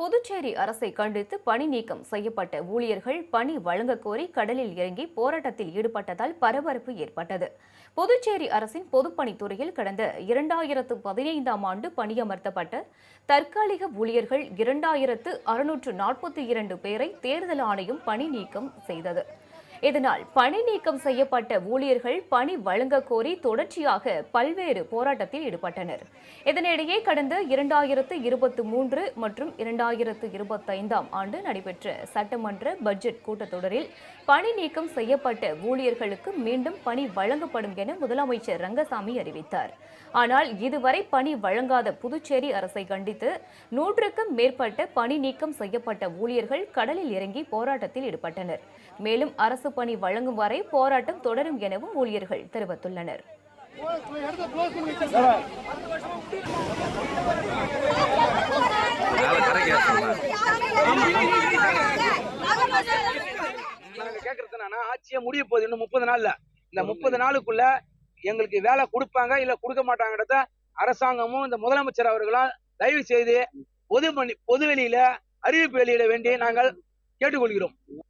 புதுச்சேரி அரசை கண்டித்து பணி நீக்கம் செய்யப்பட்ட ஊழியர்கள் பணி வழங்கக் கோரி கடலில் இறங்கி போராட்டத்தில் ஈடுபட்டதால் பரபரப்பு ஏற்பட்டது. புதுச்சேரி அரசின் பொதுப்பணித்துறையில் கடந்த இரண்டாயிரத்து பதினைந்தாம் ஆண்டு பணியமர்த்தப்பட்ட தற்காலிக ஊழியர்கள் இரண்டாயிரத்து அறுநூற்று நாற்பத்தி இரண்டு பேரை தேர்தல் ஆணையம் பணி நீக்கம் செய்தது. இதனால் பணி நீக்கம் செய்யப்பட்ட ஊழியர்கள் பணி வழங்க கோரி தொடர்ச்சியாக பல்வேறு போராட்டத்தில் ஈடுபட்டனர். இதனிடையே கடந்த இரண்டாயிரத்து இருபத்தி மூன்று மற்றும் இரண்டாயிரத்து இருபத்தைந்தாம் ஆண்டு நடைபெற்ற சட்டமன்ற பட்ஜெட் கூட்டத்தொடரில் பணி நீக்கம் செய்யப்பட்ட ஊழியர்களுக்கு மீண்டும் பணி வழங்கப்படும் என முதலமைச்சர் ரங்கசாமி அறிவித்தார். ஆனால் இதுவரை பணி வழங்காத புதுச்சேரி அரசை கண்டித்து நூற்றுக்கும் மேற்பட்ட பணி நீக்கம் செய்யப்பட்ட ஊழியர்கள் கடலில் இறங்கி போராட்டத்தில் ஈடுபட்டனர். மேலும் அரசு பணி வழங்கும் வரை போராட்டம் தொடரும் எனவும் ஊழியர்கள் தெரிவித்துள்ளனர். ஆட்சியை முடிய போகுது இன்னும் முப்பது நாள்ல. இந்த முப்பது நாளுக்குள்ள எங்களுக்கு வேலை கொடுப்பாங்க இல்ல கொடுக்க மாட்டாங்கன்றத அரசாங்கமும் இந்த முதலமைச்சர் அவர்களும் தயவு செய்து பொது பொது வெளியில அறிவிப்பு வெளியிட வேண்டி நாங்கள் கேட்டுக்கொள்கிறோம்.